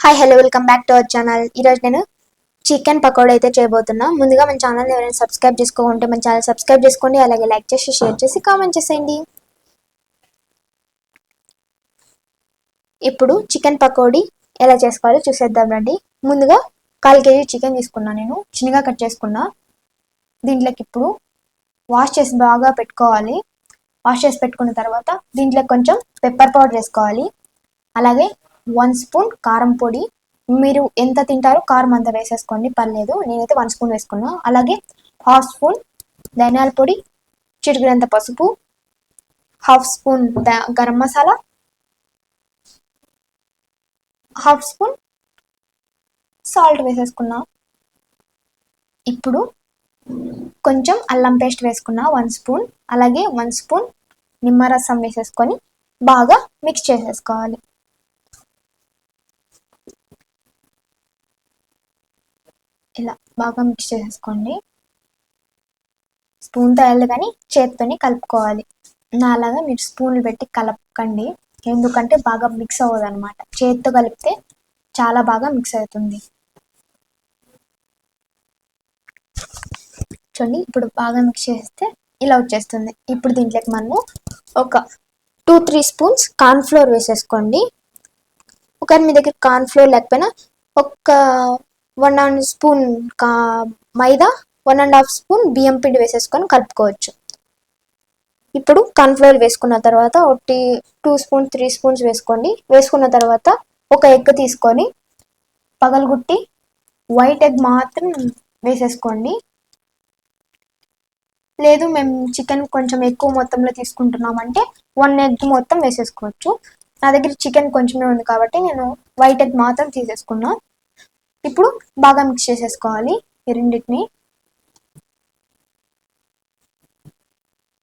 Hi hello welcome back to our channel ఈరోజు నేను chicken pakoda అయితే చేయబోతున్నా. ముందుగా మన ఛానల్ ఎవరైనా సబ్స్క్రైబ్ చేసుకోకుంటే మన ఛానల్ సబ్స్క్రైబ్ చేసుకోండి. అలాగే లైక్ చేసి షేర్ చేసి కామెంట్ చేసేయండి. ఇప్పుడు చికెన్ పకోడీ ఎలా చేసుకోవాలో చూసేద్దాం రండి. ముందుగా కాల్ కేజీ చికెన్ తీసుకున్నా నేను. చిన్నగా కట్ చేసుకున్నా. దీంట్లోకి ఇప్పుడు వాష్ చేసి బాగా పెట్టుకోవాలి. వాష్ చేసి పెట్టుకున్న తర్వాత దీంట్లో కొంచెం పెప్పర్ పౌడర్ వేసుకోవాలి. అలాగే వన్ స్పూన్ కారం పొడి. మీరు ఎంత తింటారో కారం అంత వేసేసుకోండి. పర్లేదు నేనైతే వన్ స్పూన్ వేసుకున్నా. అలాగే హాఫ్ స్పూన్ ధనియాల పొడి చిటికినంత పసుపు half spoon garam masala half spoon salt వేసేసుకున్నా. ఇప్పుడు కొంచెం అల్లం పేస్ట్ వేసుకున్నా వన్ స్పూన్. అలాగే వన్ స్పూన్ నిమ్మరసం వేసేసుకొని బాగా మిక్స్ చేసేసుకోవాలి. ఇలా బాగా మిక్స్ చేసేసుకోండి. స్పూన్తో వెళ్ళదు కానీ చేత్తోని కలుపుకోవాలి. నాలాగా మీరు స్పూన్లు పెట్టి కలపకండి. ఎందుకంటే బాగా మిక్స్ అవ్వదు అనమాట చేత్తో కలిపితే చాలా బాగా మిక్స్ అవుతుంది. చూడండి ఇప్పుడు బాగా మిక్స్ చేస్తే ఇలా వచ్చేస్తుంది. ఇప్పుడు దీంట్లోకి మనము ఒక టూ త్రీ స్పూన్స్ కార్న్ఫ్లోర్ వేసేసుకోండి. ఒకవేళ మీ దగ్గర కార్న్ఫ్లోర్ లేకపోయినా ఒక వన్ అండ్ స్పూన్ కా మైదా వన్ అండ్ హాఫ్ స్పూన్ బియ్యం పిండి వేసేసుకొని కలుపుకోవచ్చు. ఇప్పుడు కార్న్ఫ్లవర్ వేసుకున్న తర్వాత ఒకటి టూ స్పూన్స్ త్రీ స్పూన్స్ వేసుకోండి. వేసుకున్న తర్వాత ఒక ఎగ్ తీసుకొని పగలగుట్టి వైట్ ఎగ్ మాత్రం వేసేసుకోండి. లేదు మేము చికెన్ కొంచెం ఎక్కువ మొత్తంలో తీసుకుంటున్నామంటే వన్ ఎగ్ మొత్తం వేసేసుకోవచ్చు. నా దగ్గర చికెన్ కొంచెమే ఉంది కాబట్టి నేను వైట్ ఎగ్ మాత్రం తీసేసుకున్నాను ఇప్పుడు బాగా మిక్స్ చేసేసుకోవాలి. ఈ రెండింటిని.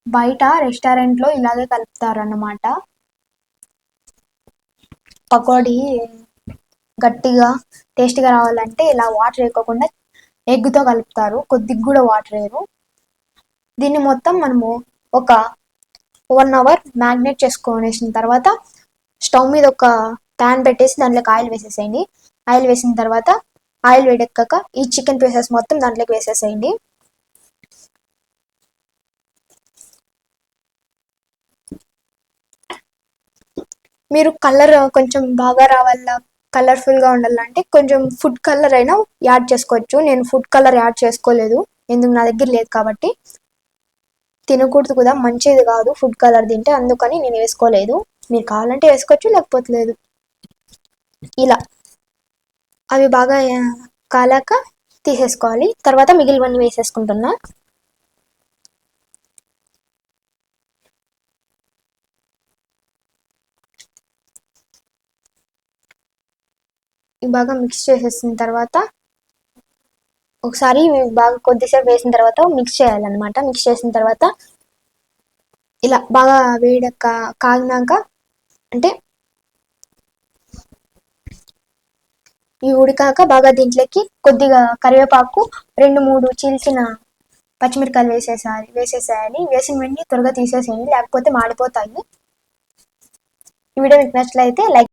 బయట రెస్టారెంట్లో ఇలాగే కలుపుతారన్నమాట. పకోడీ గట్టిగా టేస్ట్గా రావాలంటే ఇలా వాటర్ వేయకోకుండా ఎగ్తో కలుపుతారు. కొద్దిగా కూడా వాటర్ వేయరు. దీన్ని మొత్తం మనము ఒక వన్ అవర్ మ్యాగ్నేట్ చేసుకునేసిన తర్వాత స్టవ్ మీద ఒక ప్యాన్ పెట్టేసి దాంట్లోకి ఆయిల్ వేసేసేయండి. ఆయిల్ వేసిన తర్వాత ఆయిల్ వేడెక్కాక ఈ చికెన్ పీసెస్ మొత్తం దాంట్లోకి వేసేసేయండి. మీరు కలర్ కొంచెం బాగా రావాలా కలర్ఫుల్గా ఉండాలంటే కొంచెం ఫుడ్ కలర్ అయినా యాడ్ చేసుకోవచ్చు. నేను ఫుడ్ కలర్ యాడ్ చేసుకోలేదు. ఎందుకు నా దగ్గర లేదు కాబట్టి. తినకూడదు కూడా మంచిది కాదు ఫుడ్ కలర్ తింటే. అందుకని నేను వేసుకోలేదు. మీరు కావాలంటే వేసుకోవచ్చు లేకపోతే లేదు. ఇలా. అవి బాగా కాలాక తీసేసుకోవాలి. తర్వాత మిగిలివన్నీ వేసేసుకుంటున్నా. బాగా మిక్స్ చేసేసిన తర్వాత ఒకసారి బాగా కొద్దిసేపు వేసిన తర్వాత మిక్స్ చేయాలన్నమాట. మిక్స్ చేసిన తర్వాత ఇలా బాగా వేడక కాగినాక అంటే ఇవి ఉడికాక బాగా దీంట్లోకి కొద్దిగా కరివేపాకు రెండు మూడు చీల్చిన పచ్చిమిరకాయలు వేసేసాలి వేసేసేయాలి వేసిన వెంటనే త్వరగా తీసేసేయండి లేకపోతే మాడిపోతాయి. ఈ వీడియో మీకు నచ్చినట్లయితే లైక్